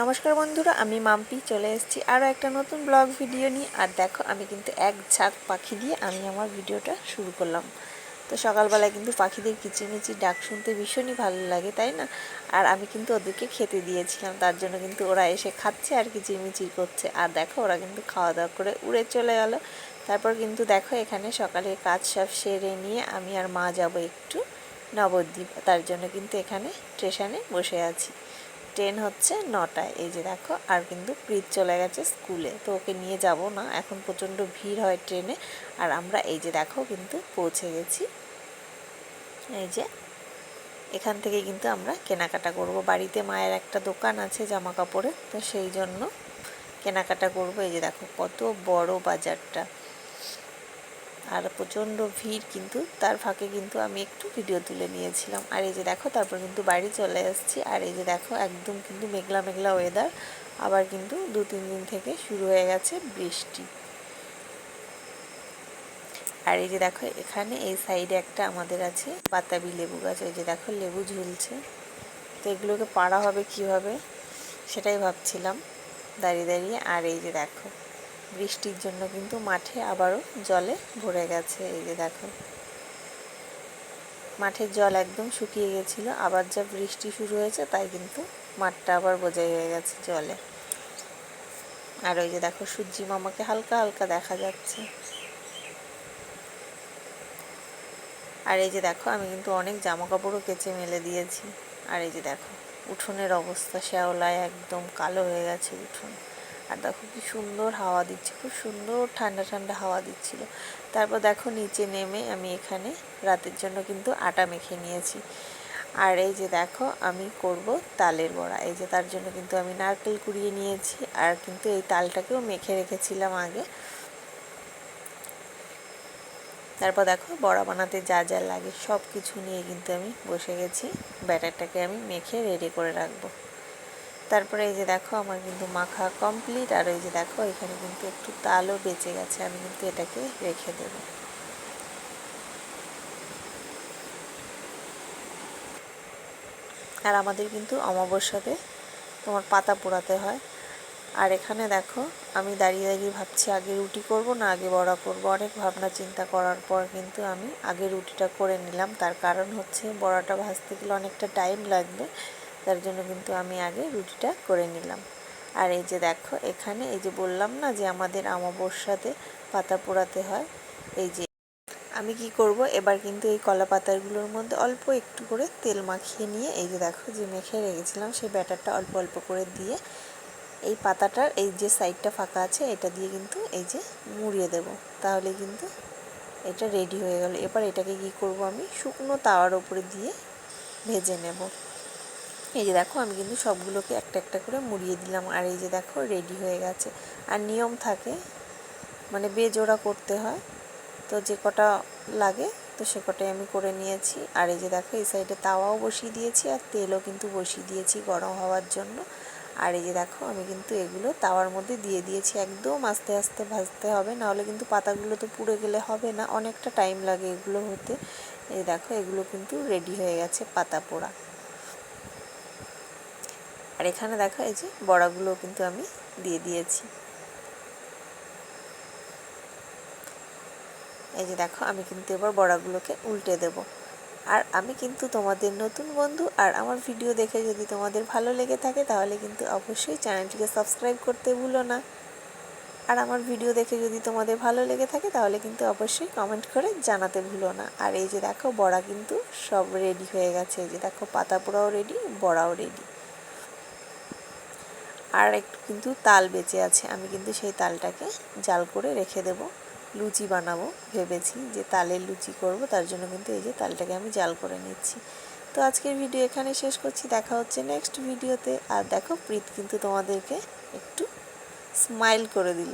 নমস্কার বন্ধুরা, আমি মাম্পি, চলে এসেছি আরও একটা নতুন ব্লগ ভিডিও নিয়ে। আর দেখো, আমি কিন্তু এক ঝাঁক পাখি দিয়ে আমি আমার ভিডিওটা শুরু করলাম। তো সকালবেলায় কিন্তু পাখিদের কিচিমিচি ডাক শুনতে ভীষণই ভালো লাগে, তাই না? আর আমি কিন্তু ওদেরকে খেতে দিয়েছিলাম, তার জন্য কিন্তু ওরা এসে খাচ্ছে আর কিচিমিচি করছে। আর দেখো, ওরা কিন্তু খাওয়া দাওয়া করে উড়ে চলে গেল। তারপর কিন্তু দেখো, এখানে সকালে কাজ সব সেরে নিয়ে আমি আর মা যাব একটু নবদ্বীপ। তার জন্য কিন্তু এখানে স্টেশনে বসে আছি। ট্রেন হচ্ছে নটায় এই যে দেখো, আর কিন্তু প্রীত চলে গেছে স্কুলে। তো ওকে নিয়ে যাব না, এখন প্রচণ্ড ভিড় হয় ট্রেনে। আর আমরা এই যে দেখো কিন্তু পৌঁছে গেছি। এই যে, এখান থেকে কিন্তু আমরা কেনাকাটা করব। বাড়িতে মায়ের একটা দোকান আছে জামা কাপড়ের তো সেই জন্য কেনাকাটা করব। এই যে দেখো, কত বড় বাজারটা। আর প্রচণ্ড ভিড় কিন্তু, তার ফাঁকে কিন্তু আমি একটু ভিডিও তুলে নিয়েছিলাম। আর এই যে দেখো, তারপর কিন্তু বাড়ি চলে এসেছি আর এই যে দেখো, একদম কিন্তু মেঘলা মেঘলা ওয়েদার আবার কিন্তু দু, তিন দিন থেকে শুরু হয়ে গেছে বৃষ্টি। আর এই যে দেখো, এখানে এই সাইডে একটা আমাদের আছে বাতাবি লেবু গাছ। ওই যে দেখো, লেবু ঝুলছে। তো এগুলোকে পাড়া হবে কীভাবে, সেটাই ভাবছিলাম। দাঁড়িয়ে দাঁড়িয়ে, আর এই যে দেখো। বৃষ্টির জন্য কিন্তু মাঠে আবারও জলে ভরে গেছে, এই যে দেখো। মাঠের জল একদম শুকিয়ে গেছিল, আবার যা বৃষ্টি শুরু হয়েছে তাই কিন্তু মাঠটা আবার বোঝাই হয়ে গেছে জলে। আর ওই যে দেখো, সূর্যি মামাকে হালকা হালকা দেখা যাচ্ছে। আর এই যে দেখো, আমি কিন্তু অনেক জামা কাপড়ও কেচে মেলে দিয়েছি। আর এই যে দেখো, উঠোনের অবস্থা শ্যাওলায় একদম কালো হয়ে গেছে উঠোন। আর দেখো কি সুন্দর হাওয়া দিচ্ছে, খুব সুন্দর ঠান্ডা ঠান্ডা হাওয়া দিচ্ছিল। তারপর দেখো নিচে নেমে আমি এখানে রাতের জন্য কিন্তু আটা মেখে নিয়েছি। আর এই যে দেখো আমি করব তালের বড়া, এই যে তার জন্য কিন্তু আমি নারকেল কুড়িয়ে নিয়েছি আর কিন্তু এই তালটাকেও মেখে রেখেছিলাম আগে। তারপর দেখো বড়া বানাতে যা যা লাগে সব কিছু নিয়ে কিন্তু আমি বসে গেছি, ব্যাটারটাকে আমি মেখে রেডি করে রাখব। তারপরে এই যে দেখো, আমার কিন্তু মাখা কমপ্লিট আর এই যে দেখো, এখানে কিন্তু একটু তালও বেঁচে গেছে, আমি কিন্তু এটাকে রেখে দেব। আর আমাদের কিন্তু অমাবস্যাতে তোমার পাতা পোড়াতে হয়। আর এখানে দেখো, আমি দাঁড়িয়ে দাঁড়িয়ে ভাবছি, আগে রুটি করব না, আগে বড়া করব? অনেক ভাবনা চিন্তা করার পর কিন্তু আমি আগে রুটিটা করে নিলাম। তার কারণ হচ্ছে বড়াটা ভাজতে গেলে অনেকটা টাইম লাগবে। তার জন্য কিন্তু আমি আগে রুটিটা করে নিলাম। আর এই যে দেখো, এখানে এই যে বললাম না যে আমাদের আমাবস্যাতে পাতা পোড়াতে হয়, এই যে আমি কি করব? এবার কিন্তু এই কলা পাতাগুলোর মধ্যে অল্প একটু করে তেল মাখিয়ে নিয়ে, এই যে দেখো যে মেখে রেখেছিলাম, সেই ব্যাটারটা অল্প অল্প করে দিয়ে এই পাতাটার এই যে সাইডটা ফাঁকা আছে, এটা দিয়ে কিন্তু এই যে মুড়িয়ে দেব। তাহলে কিন্তু এটা রেডি হয়ে গেল। এবার এটাকে কি করব আমি? শুকনো তাওয়ার উপরে দিয়ে ভেজে নেব। এই যে দেখো, আমি কিন্তু সবগুলোকে একটা একটা করে মুড়িয়ে দিলাম। আর এই যে দেখো রেডি হয়ে গেছে। আর নিয়ম থাকে মানে বেজোড়া করতে হয়। তো যে কটা লাগে, তো সে কটাই আমি করে নিয়েছি। আর এই যে দেখো, এই সাইডে তাওয়াও বসিয়ে দিয়েছি, আর তেলও কিন্তু বসিয়ে দিয়েছি গরম হওয়ার জন্য। আর এই যে দেখো, আমি কিন্তু এগুলো তাওয়ার মধ্যে দিয়ে দিয়েছি। একদম আস্তে আস্তে ভাজতে হবে, নাহলে কিন্তু পাতাগুলো তো পুড়ে গেলে হবে না। অনেকটা টাইম লাগে এগুলো হতে। এই দেখো, এগুলো কিন্তু রেডি হয়ে গেছে, পাতা পোড়া। আর এখানে দেখো এই যে বড়াগুলো কিন্তু আমি দিয়ে দিয়েছি। এই যে দেখো, আমি কিন্তু এবার বড়াগুলোকে উল্টে দেব। আর আমি কিন্তু তোমাদের নতুন বন্ধু, আর আমার ভিডিও দেখে যদি তোমাদের ভালো লেগে থাকে, তাহলে কিন্তু অবশ্যই চ্যানেলটিকে সাবস্ক্রাইব করতে ভুলো না। আর আমার ভিডিও দেখে যদি তোমাদের ভালো লেগে থাকে, তাহলে কিন্তু অবশ্যই কমেন্ট করে জানাতে ভুলো না। আর এই যে দেখো, বড়া কিন্তু সব রেডি হয়ে গেছে। এই যে দেখো, পাতা পোড়াও রেডি বড়াও রেডি আর একটু কিন্তু তাল বেঁচে আছে। আমি কিন্তু সেই তালটাকে জাল করে রেখে দেব। লুচি বানাবো, ভেবেছি যে তালের লুচি করব, তার জন্য কিন্তু এই যে তালটাকে আমি জাল করে নিচ্ছি। তো আজকের ভিডিও এখানে শেষ করছি। দেখা হচ্ছে নেক্সট ভিডিওতে আর দেখো, প্রীত কিন্তু তোমাদেরকে একটু স্মাইল করে দিল।